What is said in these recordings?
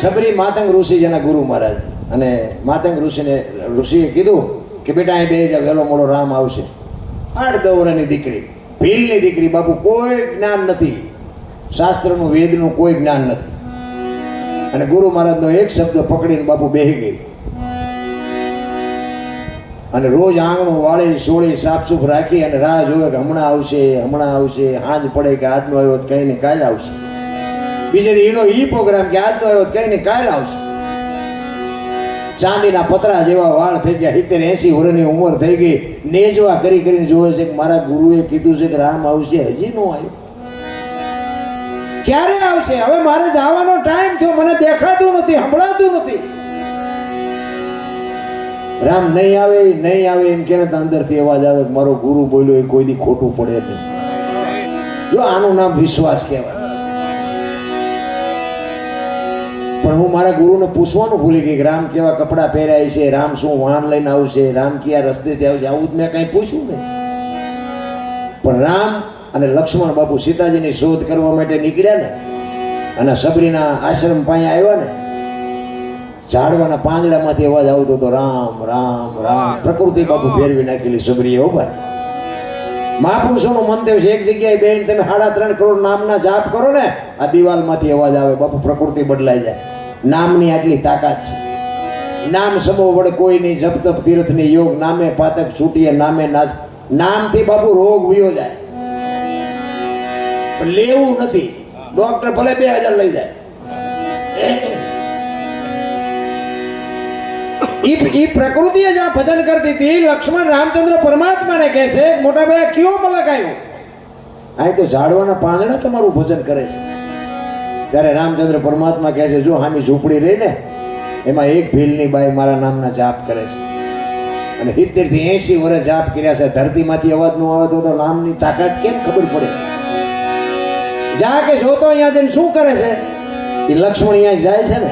સબરી માતંગ ઋષિ જેના ગુરુ મહારાજ. અને માતંગ ઋષિને ઋષિએ કીધું કે બેટા અહીં બે જા વહેલો મોડો રામ આવશે. આઠ દવરાની દીકરી, ભીલની દીકરી, બાપુ, કોઈ જ્ઞાન નથી. શાસ્ત્રનું, વેદનું કોઈ જ્ઞાન નથી. અને ગુરુ મહારાજનો એક શબ્દ પકડીને બાપુ બેહી ગઈ. અને રોજ આંગણું વાળી, સોળી, સાફસૂફ રાખી અને રાહ જોવે કે હમણાં આવશે હમણાં આવશે આજ પડે કે આજનો આવ્યો કઈ ને કાલે આવશે. બીજે એનો ઈ પ્રોગ્રામ કે આજનો આવ્યો કઈ કાલે આવશે. ચાંદીના પતરા જેવા વાળ થઈ ગયા, સિત્તેર એસી વર્ષની ઉંમર થઈ ગઈ. નેજવા કરી કરીને જોવે છે કે મારા ગુરુએ કીધું છે કે રામ આવશે, હજી નો આવ્યો. ક્યારે આવશે? હવે મારે જવાનો ટાઈમ થયો, મને દેખાતું નથી, સંભળાતું નથી. રામ નહીં આવે નહીં આવે એમ કે અંદરથી અવાજ આવે મારો ગુરુ બોલ્યો, એ કોઈ દી ખોટું પડે નહીં. જો આનું નામ વિશ્વાસ કહેવાય. પણ હું મારા ગુરુને પૂછવાનું ભૂલી ગઈ રામ કેવા કપડાં પહેરાય છે, રામ શું વાહન લઈને આવશે, રામ કયા રસ્તેથી આવશે, આવું જ મેં કાંઈ પૂછ્યું ને પણ રામ અને લક્ષ્મણ બાપુ સીતાજીની શોધ કરવા માટે નીકળ્યા ને, અને સબરીના આશ્રમ પાસે આવ્યા ને, ઝાડવાના પાંદડામાંથી અવાજ આવતો હતો, રામ રામ રામ. પ્રકૃતિ બાપુ ફેરવી નાખેલી સબરીએ, હો ભાઈ, મહાપુરુષોનું મંતવ્ય છે, એક જગ્યાએ બેન તમે સાડા ત્રણ કરોડ નામના જાપ કરો ને, આ દિવાલમાંથી અવાજ આવે, બાપુ પ્રકૃતિ બદલાઈ જાય. નામની આટલી તાકાત છે. નામ સમો વડે કોઈ નહીં જપ તપ તીર્થની યોગ નામે પાતક છૂટીએ, નામે નાશ. નામથી બાપુ રોગ વિયો જાય. લેવું નથી. ડોક્ટર ભલે બે હજાર લઈ જાય. ઈ ઈ જ આ ભજન કરતી હતી. લક્ષ્મણ રામચંદ્ર પરમાત્માને કહે છે, મોટા ભાઈ કયો મલક આવ્યો? અહીં તો ઝાડવાના પાંદડા તમારું ભજન કરે છે. ત્યારે રામચંદ્ર પરમાત્મા કહે છે, જો હામી ઝૂંપડી રહી ને, એમાં એક ભીલની બાઈ મારા નામના જાપ કરે છે. અને સિત્તેરથી એસી વર્ષ જાપ કર્યા છે. ધરતીમાંથી અવાજ નો આવે તો નામની તાકાત કેમ ખબર પડે? જા કે જોતો અહીંયા જઈને શું કરે છે? એ લક્ષ્મણ અહીંયા જાય છે ને.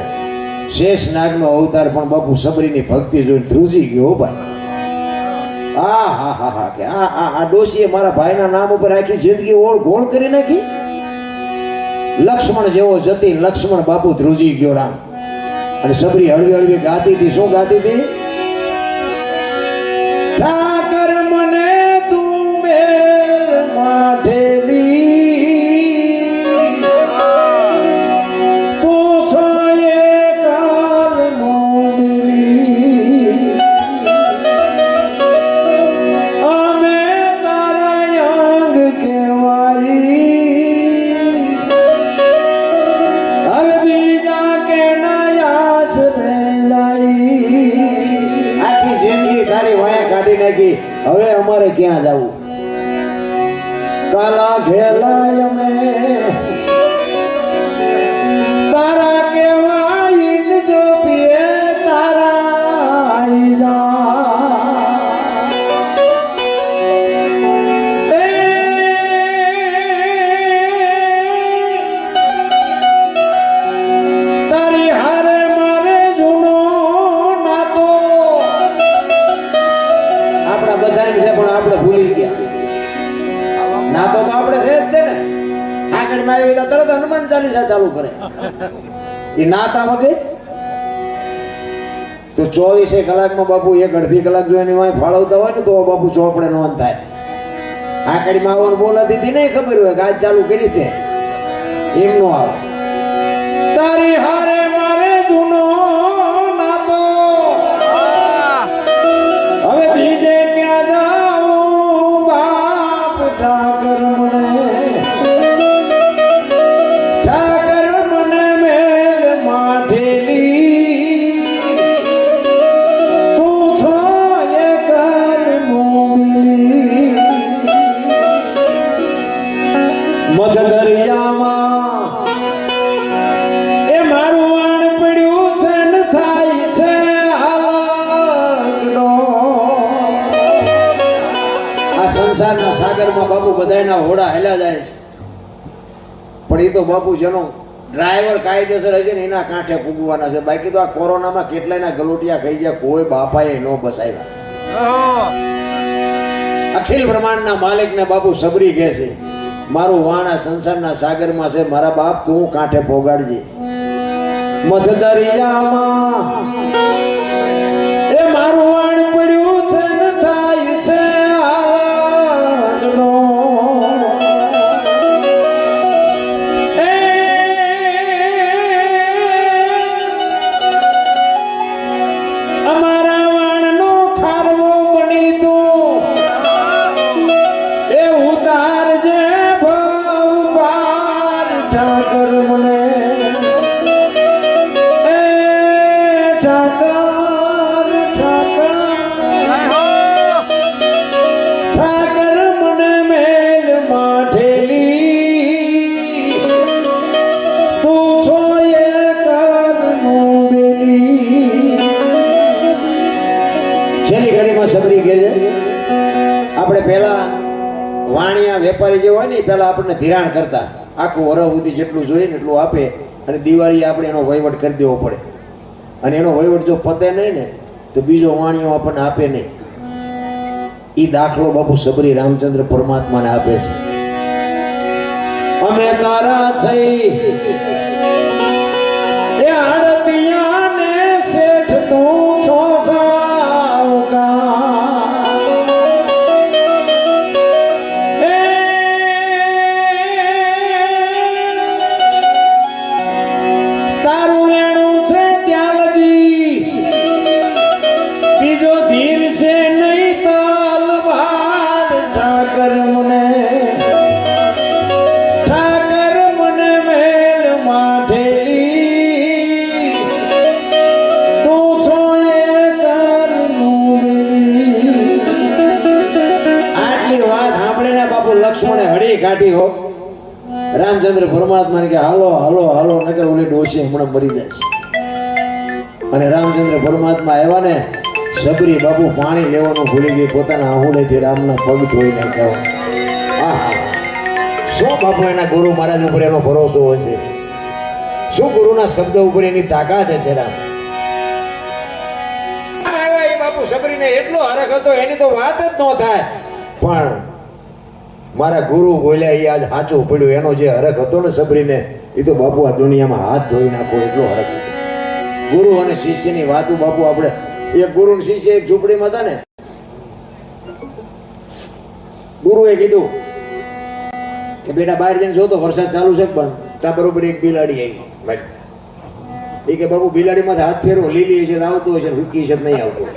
શેષ નાગનો અવતાર પણ બાપુ સબરીની ભક્તિ જોઈને ધ્રુજી ગયો ભાઈ આ હા હા હા કે આ આ ડોશીએ મારા ભાઈના નામ ઉપર આખી જિંદગી ઓળ ગોળ કરી નાખી. લક્ષ્મણ જેવો જતી લક્ષ્મણ બાપુ ધ્રુજી ગયો રામ. અને સબરી હળવી હળવી ગાતી હતી. શું ગાતી હતી? ક્યાં જવું? આંગણમાં આવી તરત હનુમાન ચાલીસા ચાલુ કરે. એ નાતા વગે તો ચોવીસે કલાકમાં બાપુ એક અડધી કલાક જો એની વાંહે ફાળવતા હોય ને તો બાપુ ચોપડે નોંધ થાય. આંકડીમાં આવવાનું બોલાતી હતી નહીં ખબર હોય કે આજ ચાલુ કરી તે. એમ નો આવે. સંસારના સાગરમાં બાપુ બધાના હોડા હેલા જાય છે. પણ એ તો બાપુ જેનો ડ્રાઈવર કાયદેસર હશે ને એના કાંઠે ફૂગવાના છે. બાકી તો આ કોરોનામાં કેટલાયના ગલોટિયા ખાઈ ગયા, કોઈ બાપાએ ન બસાવ્યા. અખિલ બ્રહ્માંડના માલિકને બાપુ સબરી કહે છે, મારું વાણ આ સંસારના સાગરમાં છે, મારા બાપ તું કાંઠે પોગાડજે મધ દરિયામાં એ મારું વાણ વાણિયા વેપારી જે હોય ને પેલા આપણને ધિરાણ કરતા. આખું વરહ જેટલું જોઈએ ને એટલું આપે અને દિવાળી આપણે એનો વહીવટ કરી દેવો પડે. અને એનો વહીવટ જો પતે નહીં ને, તો બીજો વાણીઓ આપણને આપે નહીં. ઈ દાખલો બાપુ સબરી રામચંદ્ર પરમાત્માને આપે છે. અમે તારા થઈ. એ આડતિયા રામચંદ્ર પરમાત્માને કે, હાલો હાલો હાલો નકર ઓલી ડોશી હમણાં મરી જાય અને રામચંદ્ર પરમાત્મા આવ્યા ને સબરી બાપુ પાણી લેવાનું ભૂલી ગઈ, પોતાના આહુડેથી રામના પગ ધોઈ નાખ્યા. શું બાપુ એના ગુરુ મહારાજ ઉપર એનો ભરોસો હશે? શું ગુરુના શબ્દ ઉપર એની તાકાત હશે રામ? બાપુ સબરીને એટલો હરખ હતો, એની તો વાત જ ન થાય. પણ મારા ગુરુ બોલ્યા એ આજ સાચું પડ્યું. એનો જે હરખ હતો ને સબરીને એ તો બાપુ આ દુનિયામાં હાથ ધોઈ નાખો એટલો હરખ ગુરુ અને શિષ્યની વાતો બાપુ આપણે એક ગુરુ ને શિષ્ય એક ઝૂંપડીમાં હતા ને, ગુરુએ કીધું કે બેટા બહાર જઈને જોતો વરસાદ ચાલુ છે બંધ? ત્યાં બરોબર એક બિલાડી આવી. એ કે બાપુ બિલાડીમાંથી હાથ ફેરવો, લીલી છે તો આવતું હશે ને હુકી છે નહીં આવતું.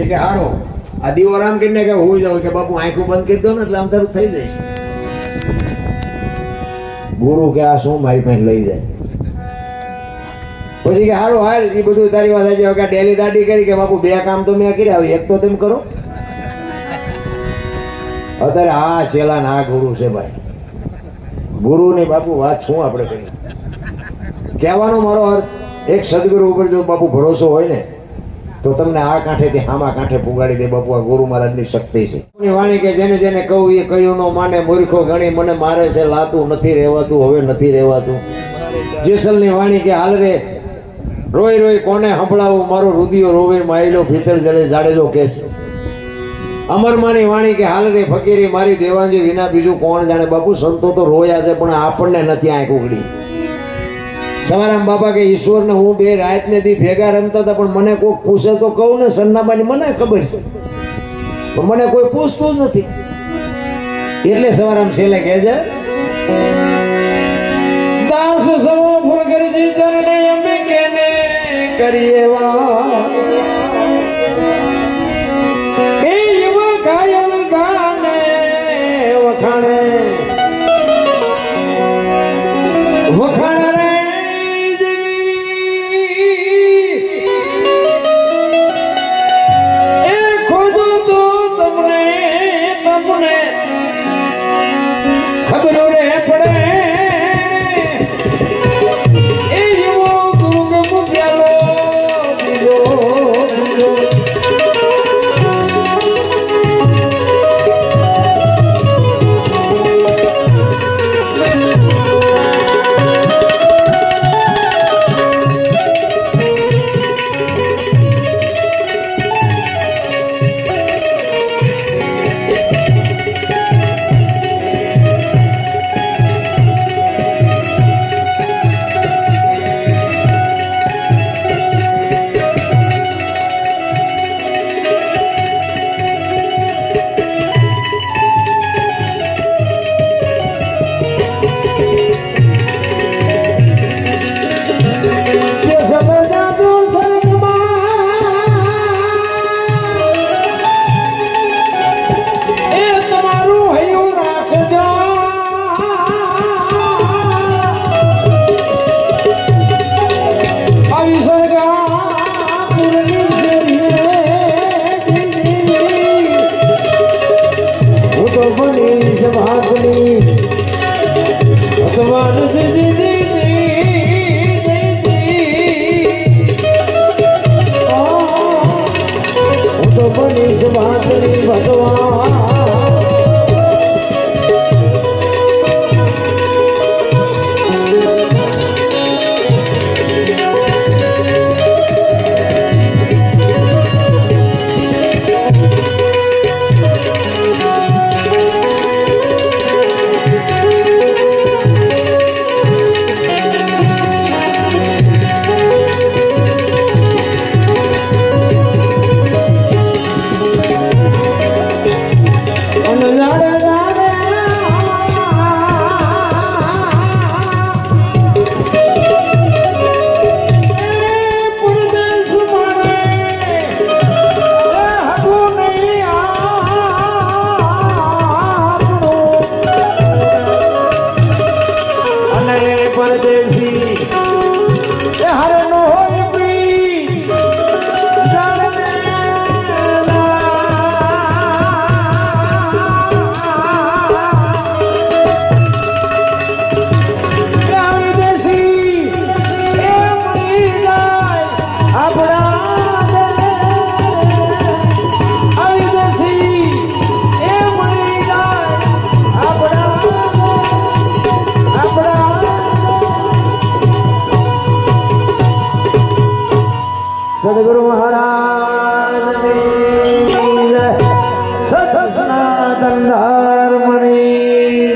એ કે હારો. આ દીવો રામ કરીને કે હું જાઉં કે બાપુ, આંખું બંધ કરી દો ને એટલે અંધારું થઈ જશે ગુરુ કે આ શું મારી પાસે લઈ જાય? પછી કે હારું, હાલ એ બધું તારી વાત છે કે ડેલી દાડી કરી કે બાપુ, બે કામ તો મેં કર્યા એક તો તેમ કરો. અત્યારે આ ચેલા આ ગુરુ છે ભાઈ. ગુરુ ની બાપુ વાત શું આપણે કરી કહેવાનો મારો અર્થ, એક સદગુરુ ઉપર જો બાપુ ભરોસો હોય ને તો તમને આ કાંઠેથી હામા કાંઠે પુગાડી દે બાપુ, આ ગુરુ મહારાજની શક્તિ છે. વાણી કે જેને જેને કહું એ કયું નો માને, મૂર્ખો ગણી, મને મારે છે, લાતું નથી રહેવાતું, હવે નથી રહેવાતું. જેસલની વાણી કે, હાલ રે, રોઈ રોઈ કોને સંભળાવું? મારો રુદિયો રોવે માયલો ભીતર જડે જાડેલો કે છે અમરમાની વાણી કે, હાલ રે ફકીરી, મારી દેવાંગી વિના બીજું કોણ જાણે? બાપુ, સંતો તો રોયા છે, પણ આપણને નથી આંખ ઉગડી. સવારામ બાપા કે ઈશ્વરને હું બે રાત નથી ભેગા રમતા હતા, પણ મને કોઈ પૂછે તો કહું ને, સન્નાબાની, મને ખબર છે. પણ મને કોઈ પૂછતું જ નથી. એટલે સવારામ છેલ્લે કહે છે, દાસ સવો ભોગરજી ચરણે અમે કેને કરીએ વાત સદગુરુ મહારાજ સનાતન ધર્મની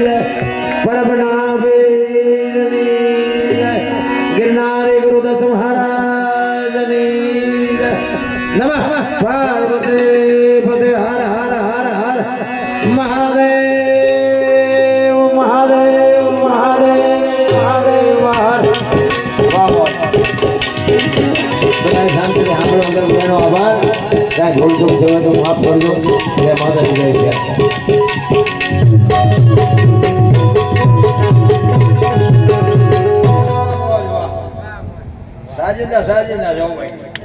પરબના બેરની ગિરનારે ગુરુદત્ત મહારાજની નમઃ પાર્વતી પદે હર હર હર હર મહાદેવ કાંઈ ભૂલ ચૂક થયો તો માફ કરજો. જય માતાજી જય છે. સાજિંદા સાજિંદા જવું ભાઈ